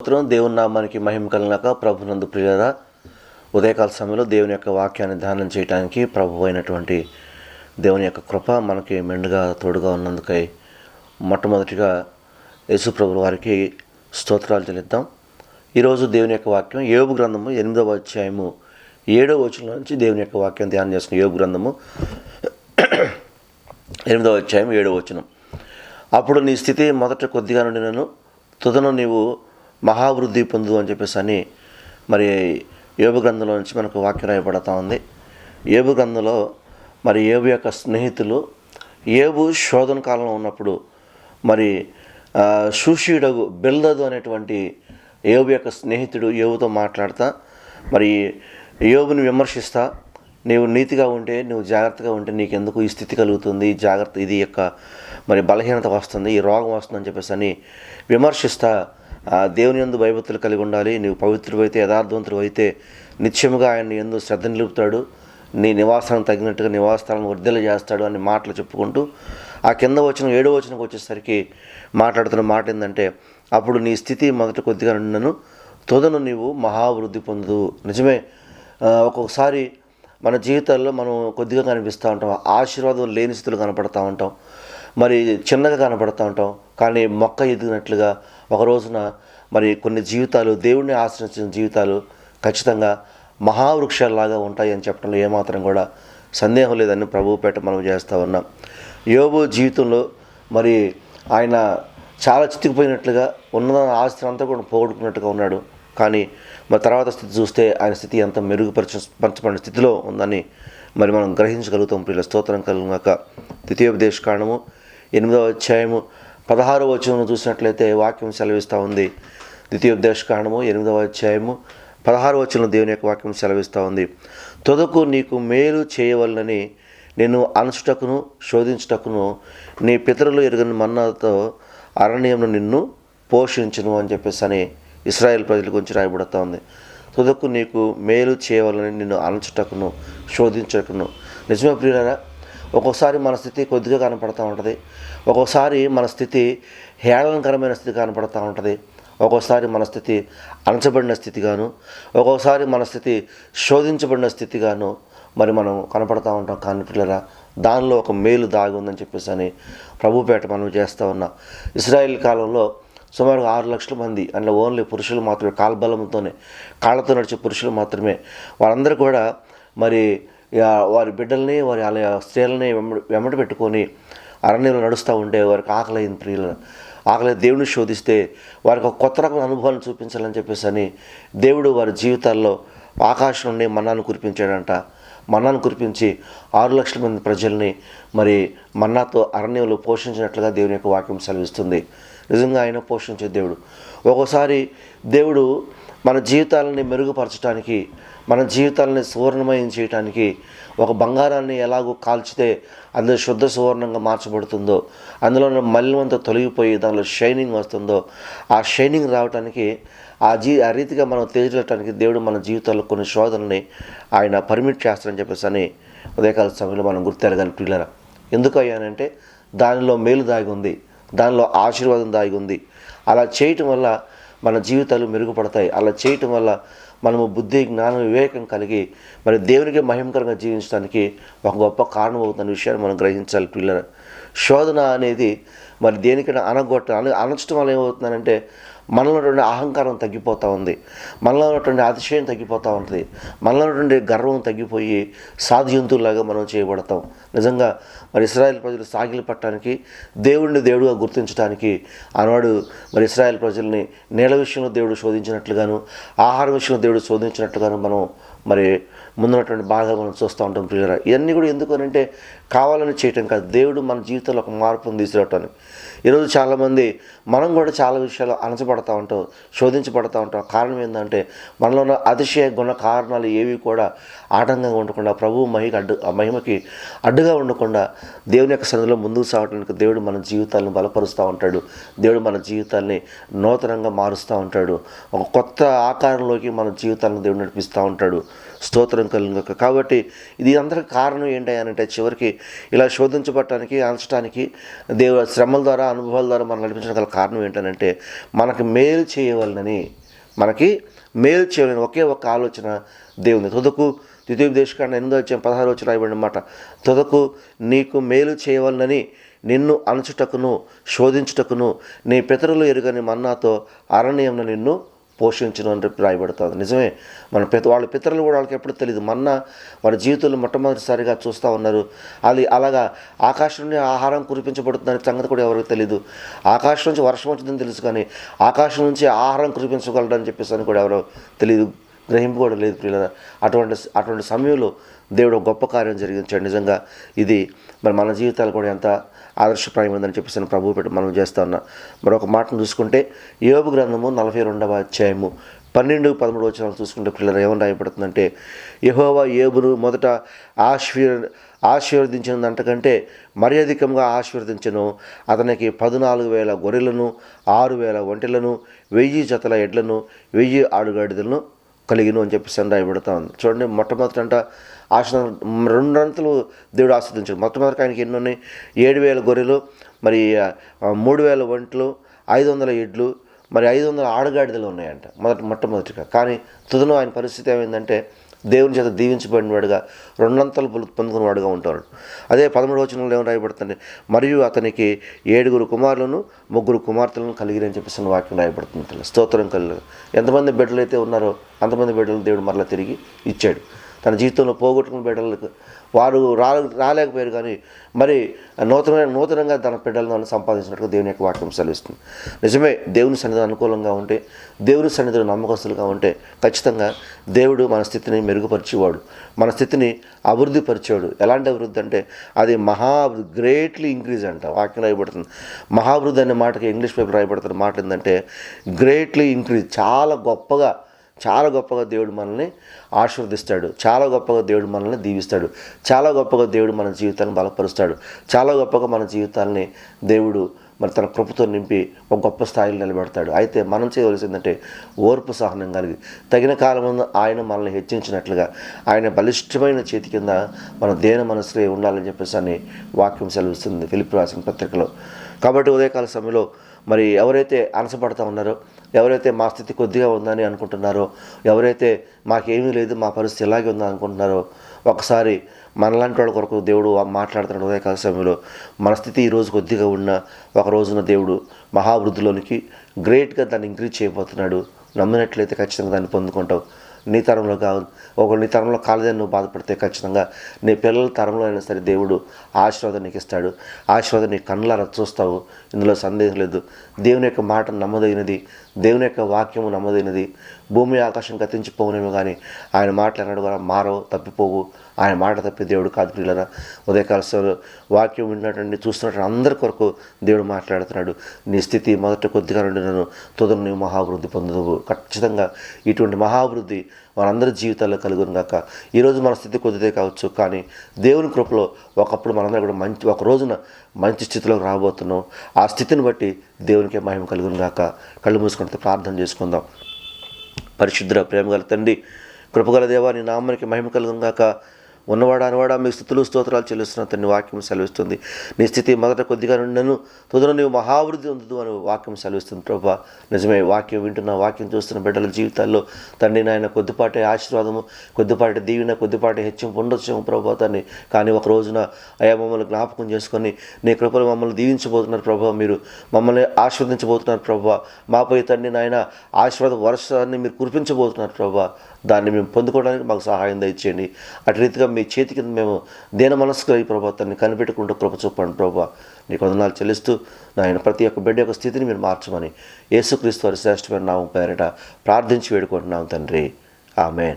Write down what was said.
స్తోత్రం. దేవుని నామానికి మహిమ కలిగినాక ప్రభునందు ప్రియరా ఉదయకాల సమయంలో దేవుని యొక్క వాక్యాన్ని ధ్యానం చేయడానికి ప్రభు అయినటువంటి దేవుని యొక్క కృప మనకి మెండుగా తోడుగా ఉన్నందుకై మొట్టమొదటిగా యేసు ప్రభు వారికి స్తోత్రాలు చెల్లిద్దాం. ఈరోజు దేవుని యొక్క వాక్యం యోగు గ్రంథము ఎనిమిదవ అధ్యాయము ఏడవ వచనం నుంచి దేవుని యొక్క వాక్యం ధ్యానం చేసిన యోగు గ్రంథము ఎనిమిదవ అధ్యాయం ఏడవ వచనం. అప్పుడు నీ స్థితి మొదట కొద్దిగా నుండినను తుదను నీవు మహావృద్ధి పొందు అని చెప్పేసి అని మరి ఏబు గ్రంథంలో నుంచి మనకు వాక్యం రాయబడతా ఉంది. ఏబు గ్రంథంలో మరి ఏబు యొక్క స్నేహితులు ఏబు శోధన కాలంలో ఉన్నప్పుడు మరి సుషీడగు షూషీడగు బెల్దదు అనేటువంటి ఏబు యొక్క స్నేహితుడు ఏవుతో మాట్లాడతా మరి ఏబుని విమర్శిస్తా నీవు నీతిగా ఉంటే నువ్వు జాగ్రత్తగా ఉంటే నీకెందుకు ఈ స్థితి కలుగుతుంది? జాగ్రత్త ఇది యొక్క మరి బలహీనత వస్తుంది ఈ రోగం వస్తుందని చెప్పేసి అని విమర్శిస్తా దేవుని ఎందు భయభక్తులు కలిగి ఉండాలి. నీవు పవిత్రుడు అయితే యథార్థవంతుడు అయితే నిత్యముగా ఆయన ఎందు శ్రద్ధ నిలుపుతాడు. నీ నివాసానికి తగినట్టుగా నివాసాలను వర్ధల చేస్తాడు అని మాటలు చెప్పుకుంటూ ఆ కింద వచ్చిన ఏడో వచనకు వచ్చేసరికి మాట్లాడుతున్న మాట ఏంటంటే అప్పుడు నీ స్థితి మొదట కొద్దిగా నన్ను తొదను నీవు మహావృద్ధి పొందదు నిజమే ఒక్కొక్కసారి మన జీవితాల్లో మనం కొద్దిగా కనిపిస్తూ ఉంటాం. ఆశీర్వాదం లేని స్థితులు కనపడతా ఉంటాం. మరి చిన్నగా కనబడుతూ ఉంటాం. కానీ మొక్క ఎదిగినట్లుగా ఒక రోజున మరి కొన్ని జీవితాలు దేవుణ్ణి ఆశ్రయించిన జీవితాలు ఖచ్చితంగా మహావృక్షాల్లాగా ఉంటాయి అని చెప్పడంలో ఏమాత్రం కూడా సందేహం లేదని ప్రభుపేట మనం చేస్తూ ఉన్నాం. యోబు జీవితంలో మరి ఆయన చాలా చితికిపోయినట్లుగా ఉన్న ఆస్తి అంతా కూడా పోగొట్టుకున్నట్టుగా ఉన్నాడు. కానీ మరి తర్వాత స్థితి చూస్తే ఆయన స్థితి ఎంత మెరుగుపరచ పరచబడిన స్థితిలో ఉందని మరి మనం గ్రహించగలుగుతాం. ప్రియుల స్తోత్రం కలిగినాక ద్వితీయోపదేశ కారణము ఎనిమిదవ అధ్యాయము పదహారు వచనం చూసినట్లయితే వాక్యం సెలవిస్తూ ఉంది. ద్వితీయోపదేశ కాండము ఎనిమిదవ అధ్యాయము పదహారు వచనం దేవుని యొక్క వాక్యం సెలవిస్తూ ఉంది. తొదకు నీకు మేలు చేయవలనని నేను అనచుటకును శోధించుటకును నీ పితరులు ఎరుగని మన్నాతో అరణ్యంను నిన్ను పోషించును అని చెప్పేసి అని ఇస్రాయేల్ ప్రజల గురించి రాయబడుతూ ఉంది. తుదకు నీకు మేలు చేయవాలని నిన్ను అనచుటకును శోధించకును నిజమే ప్రియులరా ఒక్కొక్కసారి మన స్థితి కొద్దిగా కనపడుతూ ఉంటుంది. ఒక్కొక్కసారి మన స్థితి హేళనకరమైన స్థితి కనపడుతూ ఉంటుంది. ఒక్కోసారి మన స్థితి అణచబడిన స్థితిగాను ఒక్కోసారి మన స్థితి శోధించబడిన స్థితిగాను మరి మనం కనపడతా ఉంటాం. కానీ పిల్లరా దానిలో ఒక మేలు దాగి ఉందని చెప్పేసి అని ప్రభుపేట మనం చేస్తూ ఉన్నాం. ఇస్రాయేల్ కాలంలో సుమారు ఆరు లక్షల మంది అందులో ఓన్లీ పురుషులు మాత్రమే కాల్బలంతోనే కాళ్ళతో నడిచే పురుషులు మాత్రమే వారందరూ కూడా మరి వారి బిడ్డల్ని వారి అలా స్త్రీలని వెంబడి పెట్టుకొని అరణ్యంలో నడుస్తూ ఉంటే వారికి ఆకలి ప్రియులను ఆకలి దేవుని శోధిస్తే వారికి ఒక కొత్త రకమైన అనుభవాన్ని చూపించాలని చెప్పేసి అని దేవుడు వారి జీవితాల్లో ఆకాశం నుండి మన్నాను కురిపించాడంట. మన్నాను కురిపించి ఆరు లక్షల మంది ప్రజల్ని మరి మన్నాతో అరణ్యంలో పోషించినట్లుగా దేవుని యొక్క వాక్యం సెలవిస్తుంది. నిజంగా ఆయన పోషించే దేవుడు. ఒక్కోసారి దేవుడు మన జీవితాలని మెరుగుపరచడానికి మన జీవితాలని సువర్ణమయం చేయడానికి ఒక బంగారాన్ని ఎలాగో కాల్చితే అందులో శుద్ధ సువర్ణంగా మార్చబడుతుందో అందులో ఉన్న తొలగిపోయి దానిలో షైనింగ్ వస్తుందో ఆ షైనింగ్ రావడానికి ఆ జీ ఆ రీతిగా మనం తేజలటానికి దేవుడు మన జీవితాల్లో కొన్ని శోధనని ఆయన పర్మిట్ చేస్తారని చెప్పేసి అని ఉదయకాల సమయంలో మనం గుర్తెరగాలి. పిల్లల ఎందుకు అయ్యానంటే దానిలో మేలు దాగి ఉంది దానిలో ఆశీర్వాదం దాగి ఉంది. అలా చేయటం వల్ల మన జీవితాలు మెరుగుపడతాయి. అలా చేయటం వల్ల మనము బుద్ధి జ్ఞానం వివేకం కలిగి మరి దేవునికి మహిమకరంగా జీవించడానికి ఒక గొప్ప కారణం అవుతున్న విషయాన్ని మనం గ్రహించాలి పిల్లల. శోధన అనేది మరి దేనికైనా అనగొట్ట అన అనచడం వల్ల ఏమవుతుందంటే మనలో ఉన్నటువంటి అహంకారం తగ్గిపోతూ ఉంది. మనలో ఉన్నటువంటి అతిశయం తగ్గిపోతూ ఉంటుంది మనలో ఉన్నటువంటి గర్వం తగ్గిపోయి సాధ్యంతులాగా మనం చేయబడతాం. నిజంగా మరి ఇస్రాయల్ ప్రజలు సాగిలి పట్టడానికి దేవుడిని దేవుడుగా గుర్తించడానికి ఆనాడు మరి ఇస్రాయల్ ప్రజల్ని నేల విషయంలో దేవుడు శోధించినట్లుగాను ఆహార విషయంలో దేవుడు శోధించినట్లుగాను మనం మరి ముందున్నటువంటి బాధలు మనం చూస్తూ ఉంటాం ప్రియుల ఇవన్నీ కూడా ఎందుకు అంటే కావాలని చేయటం కాదు. దేవుడు మన జీవితంలో ఒక మార్పును తీసుకురావటాన్ని ఈరోజు చాలామంది మనం కూడా చాలా విషయాలు అణచబడతా ఉంటాం శోధించబడతా ఉంటాం. కారణం ఏంటంటే మనలో ఉన్న అతిశయ గుణ కారణాలు ఏవి కూడా ఆటంకంగా ఉండకుండా ప్రభు మహికి అడ్డు ఆ మహిమకి అడ్డుగా ఉండకుండా దేవుని యొక్క సన్నిధిలో ముందుకు సాగటానికి దేవుడు మన జీవితాలను బలపరుస్తూ ఉంటాడు. దేవుడు మన జీవితాల్ని నూతనంగా మారుస్తూ ఉంటాడు. ఒక కొత్త ఆకారంలోకి మన జీవితాలను దేవుడు నడిపిస్తూ ఉంటాడు. స్తోత్రం కలిగిన కాబట్టి ఇది అందరికి కారణం ఏంటంటే అని అంటే చివరికి ఇలా శోధించబట్టడానికి అంచడానికి దేవుడు శ్రమల ద్వారా అనుభవాల ద్వారా మనం నడిపించడం గల కారణం ఏంటంటే మనకి మేలు చేయవలనని మనకి మేలు చేయలేని ఒకే ఒక్క ఆలోచన దేవుని. తుదకు ద్వితీయోపదేశకాండ ఎనిమిదో వచ్చే పదహారు వచ్చి రాయబడిన మాట తుదకు నీకు మేలు చేయవలనని నిన్ను అణచుటకును శోధించుటకును నీ పితరులు ఎరుగని మన్నాతో అరణ్యంలో నిన్ను పోషించను అని చెప్పి రాయబడుతుంది. నిజమే మన పిత వాళ్ళ పితరులు కూడా వాళ్ళకి ఎప్పుడు తెలియదు మన మన జీవితంలో మొట్టమొదటిసారిగా చూస్తూ ఉన్నారు. అది అలాగా ఆకాశం నుండి ఆహారం కురిపించబడుతుందనే సంగతి కూడా ఎవరికి తెలియదు ఆకాశం నుంచి వర్షం వచ్చిందని తెలుసు కానీ ఆకాశం నుంచి ఆహారం కురిపించగలడని చెప్పేసి అని కూడా ఎవరో తెలియదు గ్రహింపు కూడా లేదు ప్రియుల అటువంటి అటువంటి సమయంలో దేవుడు గొప్ప కార్యం జరిగించాడు. నిజంగా ఇది మరి మన జీవితాలు కూడా ఎంత ఆదర్శప్రాయమైందని చెప్పేసి ప్రభువు పెట్టి మనం చేస్తా ఉన్నా. మరొక మాటను చూసుకుంటే యోగు గ్రంథము నలభై రెండవ అధ్యాయము పన్నెండు పదమూడు వచనాలు చూసుకుంటే పిల్లలు ఏమని రాయబడుతుందంటే యహోవా ఏబును మొదట ఆశీర్ ఆశీర్వదించిన మరి మర్యాదికంగా ఆశీర్వదించను. అతనికి పద్నాలుగు వేల గొర్రెలను ఆరు వేల ఒంటెలను వెయ్యి జతల ఎడ్లను వెయ్యి ఆడుగాడిదలను కలిగిను అని చెప్పేసి అని రాయబడతా ఉంది. చూడండి మొట్టమొదటి అంట ఆశ రెండంతలు దేవుడు ఆస్వాదించాడు. మొట్టమొదటి ఆయనకి ఎన్ని ఉన్నాయి ఏడు వేల గొర్రెలు మరి మూడు వేల ఒంట్లు ఐదు వందల ఎడ్లు మరి ఐదు వందల ఆడగాడిదలు ఉన్నాయంట. మొదటి మొట్టమొదటిగా. కానీ తుదను ఆయన పరిస్థితి ఏమైందంటే దేవుని చేత దీవించబడిన వాడుగా రెండంతలు పొందు- పొందుకున్నవాడుగా ఉంటాడు. అదే పదమూడు వచనంలో ఏమని రాయబడుతుంది? మరియు అతనికి ఏడుగురు కుమారులను ముగ్గురు కుమార్తెలను కలిగిరని చెప్పేసి వాక్యం రాయబడుతుంది స్తోత్రం కలిగి. ఎంతమంది బిడ్డలు అయితే ఉన్నారో అంతమంది బిడ్డలు దేవుడు మరలా తిరిగి ఇచ్చాడు. తన జీవితంలో పోగొట్టుకున్న బిడ్డలకు వారు రా రాలేకపోయారు కానీ మరి నూతన నూతనంగా తన బిడ్డలను సంపాదించినట్టుగా దేవుని యొక్క వాక్యం సెలవిస్తుంది. నిజమే దేవుని సన్నిధి అనుకూలంగా ఉంటే దేవుని సన్నిధిలో నమ్మకస్తులుగా ఉంటే ఖచ్చితంగా దేవుడు మన స్థితిని మెరుగుపరిచేవాడు. మన స్థితిని అభివృద్ధి పరిచేవాడు ఎలాంటి అభివృద్ధి అంటే అది మహా గ్రేట్లీ ఇంక్రీజ్ అంట. వాక్యం రాయబడుతుంది. మహాభివృద్ధి అనే మాటకి ఇంగ్లీష్ పేపర్ రాయబడుతున్న మాట ఏంటంటే గ్రేట్లీ ఇంక్రీజ్. చాలా గొప్పగా చాలా గొప్పగా దేవుడు మనల్ని ఆశీర్వదిస్తాడు. చాలా గొప్పగా దేవుడు మనల్ని దీవిస్తాడు. చాలా గొప్పగా దేవుడు మన జీవితాన్ని బలపరుస్తాడు. చాలా గొప్పగా మన జీవితాన్ని దేవుడు మరి తన కృపతో నింపి ఒక గొప్ప స్థాయిలో నిలబెడతాడు. అయితే మనం చేయవలసిందంటే ఓర్పు సహనం కలిగి తగిన కాలం ఆయన మనల్ని హెచ్చించినట్లుగా ఆయన బలిష్టమైన చేతి కింద మన దేన మనసులో ఉండాలని చెప్పేసి అని వాక్యం సెలవిస్తుంది. ఫిలిప్ రాసిన పత్రికలో. కాబట్టి ఉదయకాల సమయంలో మరి ఎవరైతే అనసపడతా ఉన్నారో ఎవరైతే మా స్థితి కొద్దిగా ఉందని అనుకుంటున్నారో ఎవరైతే మాకేమీ లేదు మా పరిస్థితి ఇలాగే ఉందని అనుకుంటున్నారో ఒకసారి మనలాంటి వాళ్ళ కొరకు దేవుడు మాట్లాడుతున్నాడు ఉదయకాల సమయంలో మన స్థితి ఈరోజు కొద్దిగా ఉన్న ఒక రోజున దేవుడు మహావృద్ధిలోనికి గ్రేట్గా దాన్ని ఇంక్రీజ్ చేయబోతున్నాడు. నమ్మినట్లయితే ఖచ్చితంగా దాన్ని పొందుకుంటావు నీ తరంలో కావు. ఒక నీ తరంలో కాలేదని నువ్వు బాధపడితే ఖచ్చితంగా నీ పిల్లల తరంలో అయినా సరే దేవుడు ఆశీర్వాదం నీకు ఇస్తాడు ఆశీర్వాదం నీ కళ్ళారా చూస్తావు. ఇందులో సందేహం లేదు. దేవుని యొక్క మాట నమ్మదగినది. దేవుని యొక్క వాక్యము నమ్మదగినది. భూమి ఆకాశం గతించిపోవునేమో కానీ ఆయన మాటలు అన్నాడు కూడా మారవు తప్పిపోవు. ఆయన మాట తప్పి దేవుడు కాదు పిల్లరా ఉదయకాల సమయంలో వాక్యం విన్నటువంటి చూస్తున్నటువంటి అందరి కొరకు దేవుడు మాట్లాడుతున్నాడు. నీ స్థితి మొదట కొద్దిగా నుండి నన్ను తుదను నీవు మహాభివృద్ధి పొందుదువు. ఖచ్చితంగా ఇటువంటి మహాభివృద్ధి మనందరి జీవితాల్లో కలుగును గాక. ఈరోజు మన స్థితి కొద్దిదే కావచ్చు కానీ దేవుని కృపలో ఒకప్పుడు మనందరం కూడా మంచి ఒక రోజున మంచి స్థితిలోకి రాబోతున్నాం. ఆ స్థితిని బట్టి దేవునికి మహిమ కలుగును గాక. కళ్ళు మూసుకుంటే ప్రార్థన చేసుకుందాం. పరిశుద్ర ప్రేమగల తండ్రి కృపగల దేవా నీ నామానికి మహిమ కలుగును గాక. ఉన్నవాడా అనవాడా మీ స్థుతులు స్తోత్రాలు చెల్లిస్తున్న తండ్రి వాక్యం సెలవిస్తుంది. నీ స్థితి మొదట కొద్దిగా నుండను తుదను నీవు మహావృద్ధి ఉందదు అని వాక్యం సెలవిస్తుంది ప్రభా. నిజమే వాక్యం వింటున్న వాక్యం చూస్తున్న బిడ్డల జీవితాల్లో తండ్రి నాయన కొద్దిపాటి ఆశీర్వాదము కొద్దిపాటి దీవెన కొద్దిపాటి హెచ్చింపు ఉండొచ్చు ప్రభా తండ్రి కానీ ఒక రోజున అయా మమ్మల్ని జ్ఞాపకం చేసుకొని నీ కృపలు మమ్మల్ని దీవించబోతున్నారు ప్రభా. మీరు మమ్మల్ని ఆశీర్వదించబోతున్నారు ప్రభా. మాపై తండ్రి నాయన ఆశీర్వాద వర్షాన్ని మీరు కురిపించబోతున్నారు ప్రభా. దాన్ని మేము పొందుకోవడానికి మాకు సహాయం దయచేయండి. అటు రీతిగా మీ చేతి కింద మేము దేన మనస్సుగా ఈ ప్రభావాన్ని కనిపెట్టుకుంటూ కృప చూపండి ప్రభా. నీకు వందనాలు చెల్లిస్తూ నాయన ప్రతి ఒక్క బిడ్డ యొక్క స్థితిని మీరు మార్చమని యేసుక్రీస్తు వారి శ్రేష్టమైన నామం పేరిట ప్రార్థించి వేడుకుంటున్నాం తండ్రి. ఆమెన్.